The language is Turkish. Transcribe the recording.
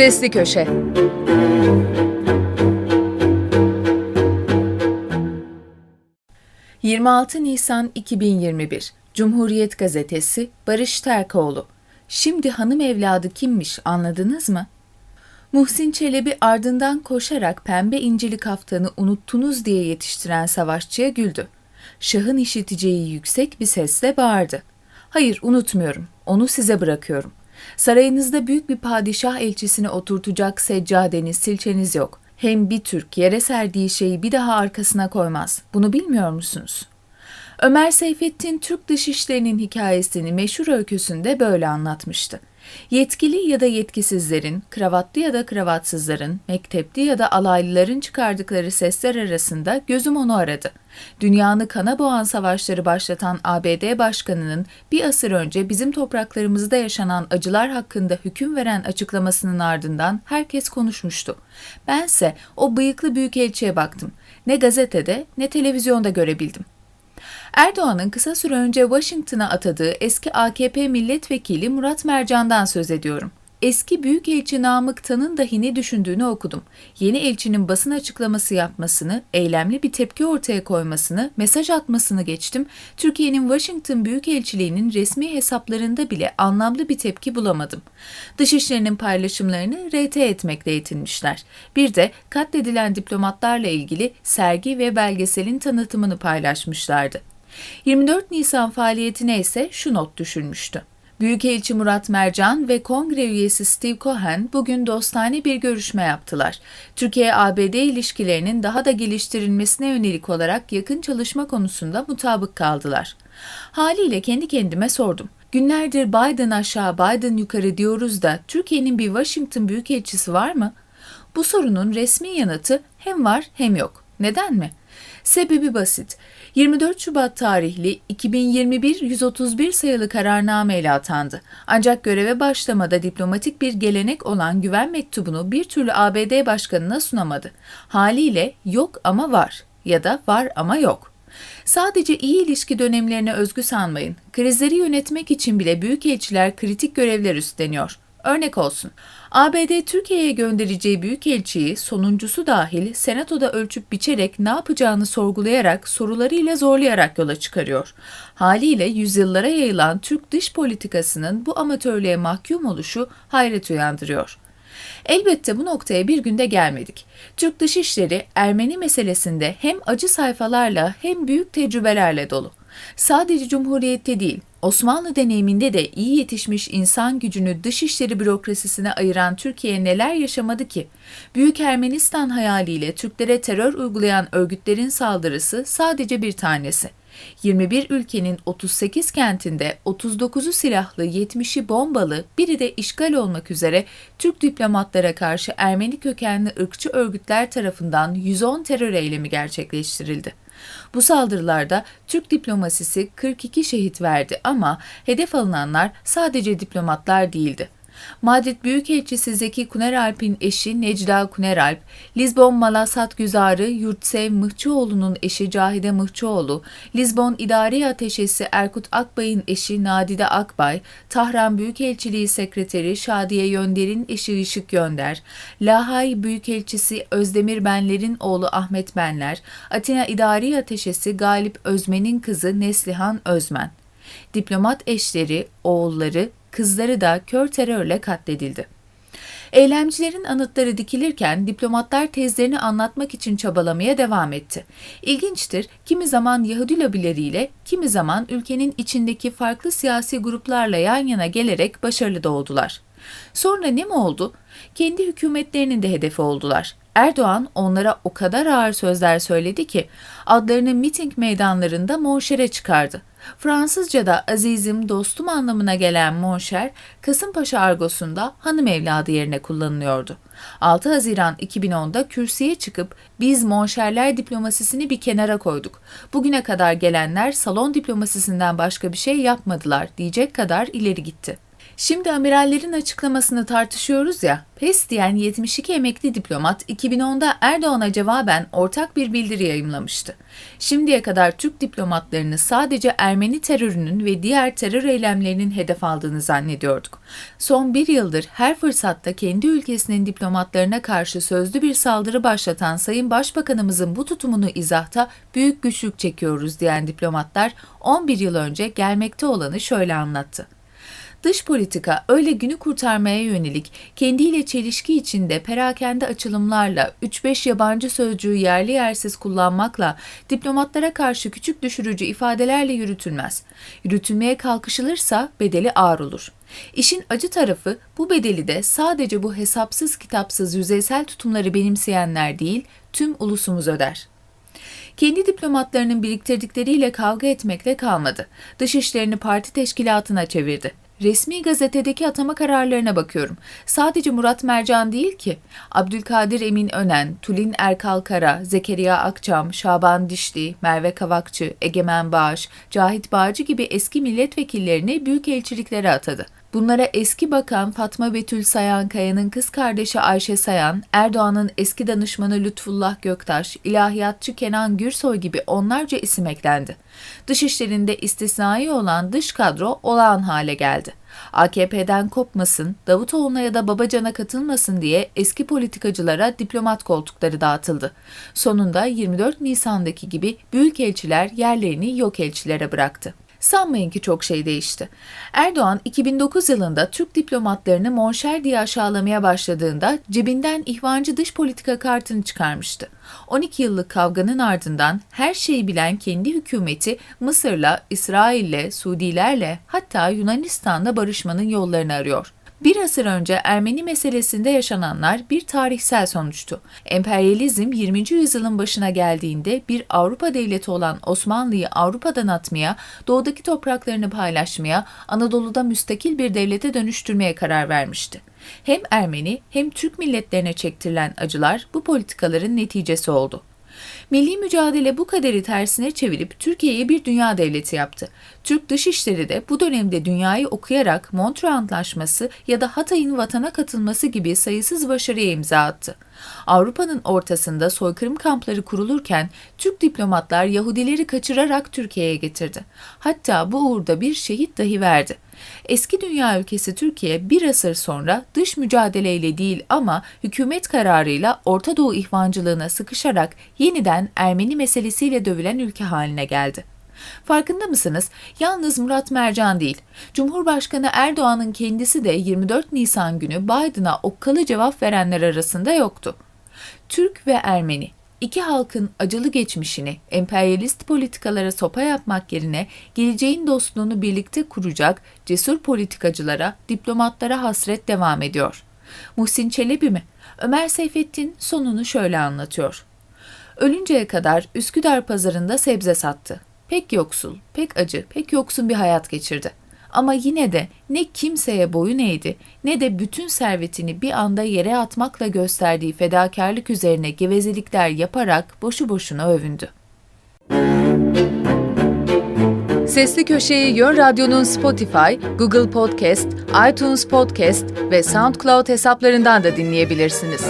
Sesli Köşe ...26 Nisan 2021 Cumhuriyet Gazetesi Barış Terkoğlu Şimdi hanım evladı kimmiş anladınız mı? Muhsin Çelebi ardından koşarak pembe incili kaftanı unuttunuz diye yetiştiren savaşçıya güldü. Şahın işiteceği yüksek bir sesle bağırdı. Hayır unutmuyorum, onu size bırakıyorum. Sarayınızda büyük bir padişah elçisini oturtacak seccadeniz, silçeniz yok. Hem bir Türk yere serdiği şeyi bir daha arkasına koymaz. Bunu bilmiyor musunuz? Ömer Seyfettin Türk dışişlerinin hikayesini meşhur öyküsünde böyle anlatmıştı. Yetkili ya da yetkisizlerin, kravatlı ya da kravatsızların, mektepli ya da alaylıların çıkardıkları sesler arasında gözüm onu aradı. Dünyanın kana boğan savaşları başlatan ABD Başkanı'nın bir asır önce bizim topraklarımızda yaşanan acılar hakkında hüküm veren açıklamasının ardından herkes konuşmuştu. Bense o bıyıklı büyükelçiye baktım. Ne gazetede ne televizyonda görebildim. Erdoğan'ın kısa süre önce Washington'a atadığı eski AKP milletvekili Murat Mercan'dan söz ediyorum. Eski Büyükelçi Namık Tan'ın dahi ne düşündüğünü okudum. Yeni elçinin basın açıklaması yapmasını, eylemli bir tepki ortaya koymasını, mesaj atmasını geçtim. Türkiye'nin Washington Büyükelçiliği'nin resmi hesaplarında bile anlamlı bir tepki bulamadım. Dışişlerinin paylaşımlarını RT etmekle yetinmişler. Bir de katledilen diplomatlarla ilgili sergi ve belgeselin tanıtımını paylaşmışlardı. 24 Nisan faaliyetine ise şu not düşülmüştü. Büyükelçi Murat Mercan ve kongre üyesi Steve Cohen bugün dostane bir görüşme yaptılar. Türkiye-ABD ilişkilerinin daha da geliştirilmesine yönelik olarak yakın çalışma konusunda mutabık kaldılar. Haliyle kendi kendime sordum. Günlerdir Biden aşağı Biden yukarı diyoruz da Türkiye'nin bir Washington büyükelçisi var mı? Bu sorunun resmi yanıtı hem var hem yok. Neden mi? Sebebi basit. 24 Şubat tarihli 2021-131 sayılı kararname ile atandı. Ancak göreve başlamada diplomatik bir gelenek olan güven mektubunu bir türlü ABD başkanına sunamadı. Haliyle yok ama var ya da var ama yok. Sadece iyi ilişki dönemlerine özgü sanmayın. Krizleri yönetmek için bile büyükelçiler kritik görevler üstleniyor. Örnek olsun. ABD Türkiye'ye göndereceği büyükelçiyi sonuncusu dahil senatoda ölçüp biçerek ne yapacağını sorgulayarak sorularıyla zorlayarak yola çıkarıyor. Haliyle yüzyıllara yayılan Türk dış politikasının bu amatörlüğe mahkum oluşu hayret uyandırıyor. Elbette bu noktaya bir günde gelmedik. Türk Dışişleri Ermeni meselesinde hem acı sayfalarla hem büyük tecrübelerle dolu. Sadece Cumhuriyet'te değil, Osmanlı deneyiminde de iyi yetişmiş insan gücünü dışişleri bürokrasisine ayıran Türkiye neler yaşamadı ki? Büyük Ermenistan hayaliyle Türklere terör uygulayan örgütlerin saldırısı sadece bir tanesi. 21 ülkenin 38 kentinde 39'u silahlı, 70'i bombalı, biri de işgal olmak üzere Türk diplomatlara karşı Ermeni kökenli ırkçı örgütler tarafından 110 terör eylemi gerçekleştirildi. Bu saldırılarda Türk diplomasisi 42 şehit verdi ama hedef alınanlar sadece diplomatlar değildi. Madrid Büyükelçisi Zeki Kuneralp'in eşi Necla Kuneralp, Lizbon Malasat Güzarı Yurtsev Mıhçıoğlu'nun eşi Cahide Mıhçıoğlu, Lizbon İdari Ateşesi Erkut Akbay'ın eşi Nadide Akbay, Tahran Büyükelçiliği Sekreteri Şadiye Yönder'in eşi Işık Yönder, Lahay Büyükelçisi Özdemir Benler'in oğlu Ahmet Benler, Atina İdari Ateşesi Galip Özmen'in kızı Neslihan Özmen. Diplomat eşleri, oğulları, kızları da kör terörle katledildi. Eylemcilerin anıtları dikilirken diplomatlar tezlerini anlatmak için çabalamaya devam etti. İlginçtir, kimi zaman Yahudi lobileriyle, kimi zaman ülkenin içindeki farklı siyasi gruplarla yan yana gelerek başarılı da oldular. Sonra ne mi oldu? Kendi hükümetlerinin de hedefi oldular. Erdoğan onlara o kadar ağır sözler söyledi ki adlarını miting meydanlarında monşere çıkardı. Fransızca'da azizim, dostum anlamına gelen monşer, Kasımpaşa argosunda hanım evladı yerine kullanılıyordu. 6 Haziran 2010'da kürsüye çıkıp biz monşerler diplomasisini bir kenara koyduk. Bugüne kadar gelenler salon diplomasisinden başka bir şey yapmadılar diyecek kadar ileri gitti. Şimdi amirallerin açıklamasını tartışıyoruz ya, PES diyen 72 emekli diplomat 2010'da Erdoğan'a cevaben ortak bir bildiri yayımlamıştı. Şimdiye kadar Türk diplomatlarını sadece Ermeni terörünün ve diğer terör eylemlerinin hedef aldığını zannediyorduk. Son bir yıldır her fırsatta kendi ülkesinin diplomatlarına karşı sözlü bir saldırı başlatan Sayın Başbakanımızın bu tutumunu izahta büyük güçlük çekiyoruz diyen diplomatlar 11 yıl önce gelmekte olanı şöyle anlattı. Dış politika öyle günü kurtarmaya yönelik kendiyle çelişki içinde perakende açılımlarla 3-5 yabancı sözcüğü yerli yersiz kullanmakla diplomatlara karşı küçük düşürücü ifadelerle yürütülmez. Yürütülmeye kalkışılırsa bedeli ağır olur. İşin acı tarafı bu bedeli de sadece bu hesapsız kitapsız yüzeysel tutumları benimseyenler değil tüm ulusumuz öder kendi diplomatlarının biriktirdikleriyle kavga etmekle kalmadı. Dışişlerini parti teşkilatına çevirdi. Resmi gazetedeki atama kararlarına bakıyorum. Sadece Murat Mercan değil ki. Abdülkadir Emin Önen, Tulin Erkal Kara, Zekeriya Akçam, Şaban Dişli, Merve Kavakçı, Egemen Bağış, Cahit Bağcı gibi eski milletvekillerini büyükelçiliklere atadı. Bunlara eski bakan Fatma Betül Sayan Kaya'nın kız kardeşi Ayşe Sayan, Erdoğan'ın eski danışmanı Lütfullah Göktaş, ilahiyatçı Kenan Gürsoy gibi onlarca isim eklendi. Dışişlerinde istisnai olan dış kadro olağan hale geldi. AKP'den kopmasın, Davutoğlu'na ya da Babacan'a katılmasın diye eski politikacılara diplomat koltukları dağıtıldı. Sonunda 24 Nisan'daki gibi büyükelçiler yerlerini yok elçilere bıraktı. Sanmayın ki çok şey değişti. Erdoğan 2009 yılında Türk diplomatlarını monşer diye aşağılamaya başladığında cebinden ihvancı dış politika kartını çıkarmıştı. 12 yıllık kavganın ardından her şeyi bilen kendi hükümeti Mısır'la, İsrail'le, Suudilerle hatta Yunanistan'da barışmanın yollarını arıyor. Bir asır önce Ermeni meselesinde yaşananlar bir tarihsel sonuçtu. Emperyalizm 20. yüzyılın başına geldiğinde bir Avrupa devleti olan Osmanlı'yı Avrupa'dan atmaya, doğudaki topraklarını paylaşmaya, Anadolu'da müstakil bir devlete dönüştürmeye karar vermişti. Hem Ermeni hem Türk milletlerine çektirilen acılar bu politikaların neticesi oldu. Milli mücadele bu kaderi tersine çevirip Türkiye'yi bir dünya devleti yaptı. Türk dışişleri de bu dönemde dünyayı okuyarak Montreux Antlaşması ya da Hatay'ın vatana katılması gibi sayısız başarıya imza attı. Avrupa'nın ortasında soykırım kampları kurulurken Türk diplomatlar Yahudileri kaçırarak Türkiye'ye getirdi. Hatta bu uğurda bir şehit dahi verdi. Eski dünya ülkesi Türkiye bir asır sonra dış mücadeleyle değil ama hükümet kararıyla Orta Doğu ihvancılığına sıkışarak yeniden Ermeni meselesiyle dövülen ülke haline geldi. Farkında mısınız? Yalnız Murat Mercan değil. Cumhurbaşkanı Erdoğan'ın kendisi de 24 Nisan günü Biden'a okkalı cevap verenler arasında yoktu. Türk ve Ermeni iki halkın acılı geçmişini emperyalist politikalara sopa yapmak yerine geleceğin dostluğunu birlikte kuracak cesur politikacılara, diplomatlara hasret devam ediyor. Muhsin Çelebi mi? Ömer Seyfettin sonunu şöyle anlatıyor. Ölünceye kadar Üsküdar pazarında sebze sattı. Pek yoksul, pek acı, pek yoksun bir hayat geçirdi. Ama yine de ne kimseye boyun eğdi ne de bütün servetini bir anda yere atmakla gösterdiği fedakarlık üzerine gevezelikler yaparak boşu boşuna övündü. Sesli Köşeyi Yön Radyo'nun Spotify, Google Podcast, iTunes Podcast ve SoundCloud hesaplarından da dinleyebilirsiniz.